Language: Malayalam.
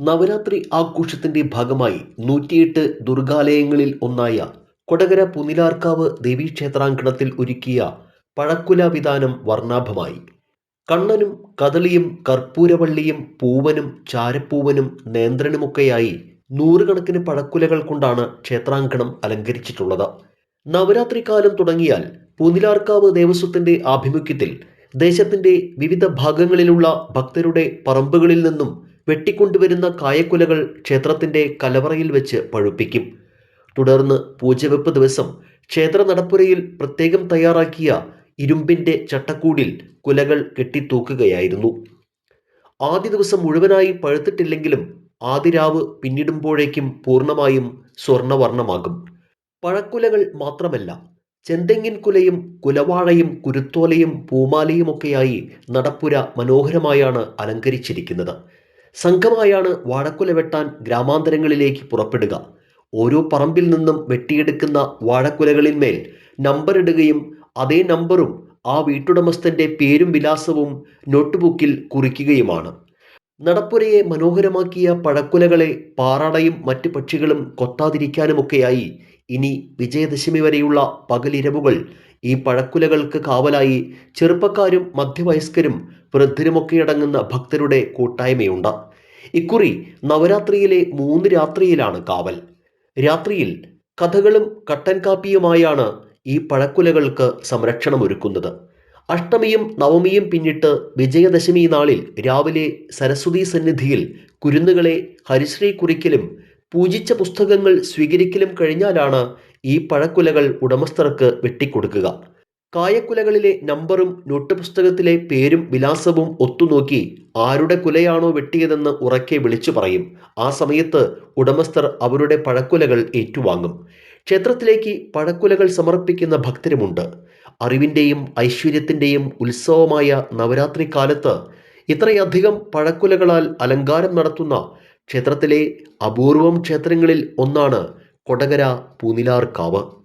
നവരാത്രി ആഘോഷത്തിന്റെ ഭാഗമായി നൂറ്റിയെട്ട് ദുർഗാലയങ്ങളിൽ ഒന്നായ കൊടകര പുനിലാർക്കാവ് ദേവീക്ഷേത്രാങ്കണത്തിൽ ഒരുക്കിയ പഴക്കുല വിധാനം വർണാഭമായി. കണ്ണനും കദളിയും കർപ്പൂരവള്ളിയും പൂവനും ചാരപ്പൂവനും നേന്ത്രനുമൊക്കെയായി നൂറുകണക്കിന് പഴക്കുലകൾ കൊണ്ടാണ് ക്ഷേത്രാങ്കണം അലങ്കരിച്ചിട്ടുള്ളത്. നവരാത്രി കാലം തുടങ്ങിയാൽ പുനിലാർക്കാവ് ദേവസ്വത്തിന്റെ ആഭിമുഖ്യത്തിൽ ദേശത്തിന്റെ വിവിധ ഭാഗങ്ങളിലുള്ള ഭക്തരുടെ പറമ്പുകളിൽ നിന്നും വെട്ടിക്കൊണ്ടുവരുന്ന കായക്കുലകൾ ക്ഷേത്രത്തിന്റെ കലവറയിൽ വെച്ച് പഴുപ്പിക്കും. തുടർന്ന് പൂജവെപ്പ് ദിവസം ക്ഷേത്ര നടപ്പുരയിൽ പ്രത്യേകം തയ്യാറാക്കിയ ഇരുമ്പിന്റെ ചട്ടക്കൂടിൽ കുലകൾ കെട്ടിത്തൂക്കുകയായിരുന്നു. ആദ്യ ദിവസം മുഴുവനായി പഴുത്തിട്ടില്ലെങ്കിലും ആദിരാവ് പിന്നിടുമ്പോഴേക്കും പൂർണമായും സ്വർണവർണമാകും പഴക്കുലകൾ മാത്രമല്ല ചെന്തെങ്ങിൻ കുലയും കുലവാഴയും കുരുത്തോലയും പൂമാലയുമൊക്കെയായി നടപ്പുര മനോഹരമായാണ് അലങ്കരിച്ചിരിക്കുന്നത്. സംഘമായാണ് വാഴക്കുല വെട്ടാൻ ഗ്രാമാന്തരങ്ങളിലേക്ക് പുറപ്പെടുക. ഓരോ പറമ്പിൽ നിന്നും വെട്ടിയെടുക്കുന്ന വാഴക്കുലകളിന്മേൽ നമ്പർ ഇടുകയും അതേ നമ്പറും ആ വീട്ടുടമസ്ഥന്റെ പേരും വിലാസവും നോട്ട്ബുക്കിൽ കുറിക്കുകയുമാണ്. നടപ്പുരയെ മനോഹരമാക്കിയ പഴക്കുലകളെ പാറാടയും മറ്റ് പക്ഷികളും കൊത്താതിരിക്കാനുമൊക്കെയായി ഇനി വിജയദശമി വരെയുള്ള പകലിരവുകൾ ഈ പഴക്കുലകൾക്ക് കാവലായി ചെറുപ്പക്കാരും മധ്യവയസ്കരും വൃദ്ധരുമൊക്കെ അടങ്ങുന്ന ഭക്തരുടെ കൂട്ടായ്മയുണ്ട്. ഇക്കുറി നവരാത്രിയിലെ മൂന്ന് രാത്രിയിലാണ് കാവൽ. രാത്രിയിൽ കഥകളും കട്ടൻ കാപ്പിയുമായാണ് ഈ പഴക്കുലകൾക്ക് സംരക്ഷണമൊരുക്കുന്നത്. അഷ്ടമിയും നവമിയും പിന്നിട്ട് വിജയദശമി നാളിൽ രാവിലെ സരസ്വതി സന്നിധിയിൽ കുരുന്നുകളെ ഹരിശ്രീ കുറിക്കലും പൂജിച്ച പുസ്തകങ്ങൾ സ്വീകരിക്കലും കഴിഞ്ഞാലാണ് ഈ പഴക്കുലകൾ ഉടമസ്ഥർക്ക് വെട്ടിക്കൊടുക്കുക. കായക്കുലകളിലെ നമ്പറും നോട്ട് പുസ്തകത്തിലെ പേരും വിലാസവും ഒത്തുനോക്കി ആരുടെ കുലയാണോ വെട്ടിയതെന്ന് ഉറക്കെ വിളിച്ചു പറയും. ആ സമയത്ത് ഉടമസ്ഥർ അവരുടെ പഴക്കുലകൾ ഏറ്റുവാങ്ങും. ക്ഷേത്രത്തിലേക്ക് പഴക്കുലകൾ സമർപ്പിക്കുന്ന ഭക്തരുമുണ്ട്. അറിവിന്റെയും ഐശ്വര്യത്തിന്റെയും ഉത്സവമായ നവരാത്രി കാലത്ത് ഇത്രയധികം പഴക്കുലകളാൽ അലങ്കാരം നടത്തുന്ന ക്ഷേത്രത്തിലെ അപൂർവം ക്ഷേത്രങ്ങളിൽ ഒന്നാണ് കൊടകര പൂനിലാർക്കാവ്